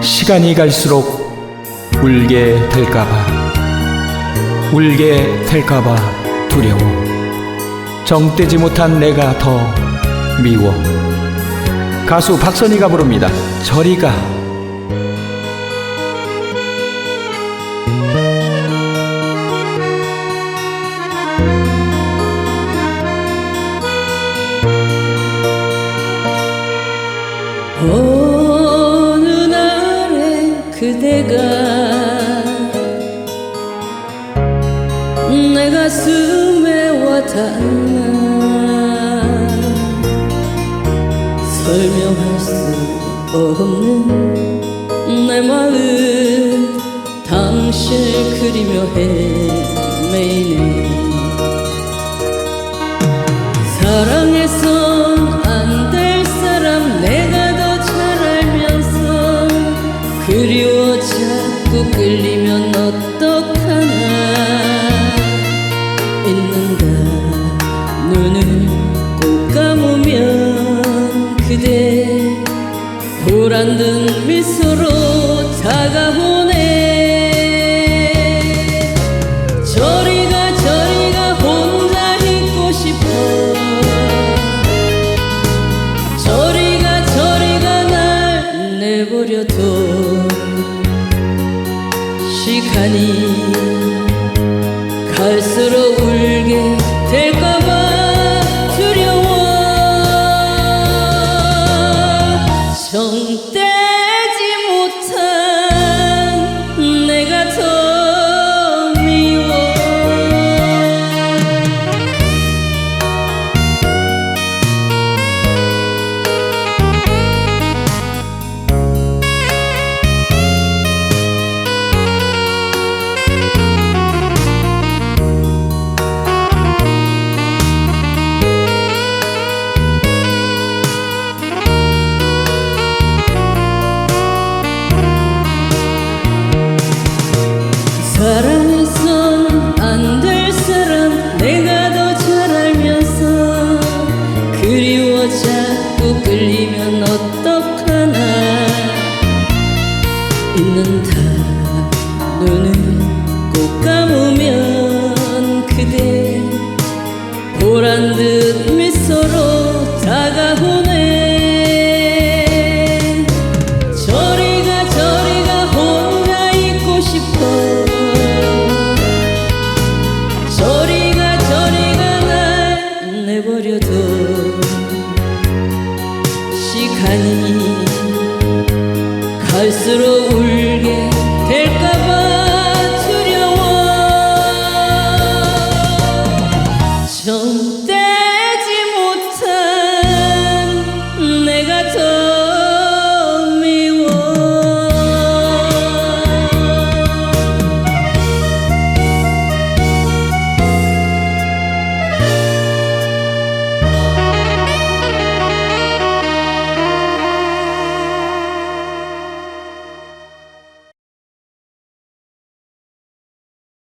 시간이 갈수록 울게 될까봐 울게 될까봐 두려워. 정떼지 못한 내가 더 미워. 가수 박선희가 부릅니다. 저리가. 날에 그대가 내 가슴에 와닿나 설명할 수 없는 내 마음 당신을 그리며 헤매이네. 사랑해 그대 보란 듯 미소로 다가오네. 저리가 저리가 혼자 있고 싶어. 저리가 저리가 날 내버려둬. 시간이 갈수록 울게 자꾸 끌리면 어떡하나. 있는다 눈을 꼭 감으면 그대 보란 듯 미소로 다가오네. 저리가 저리가 혼자 있고 싶어. 저리가 저리가 날 내버려둬 시간이 갈수록 울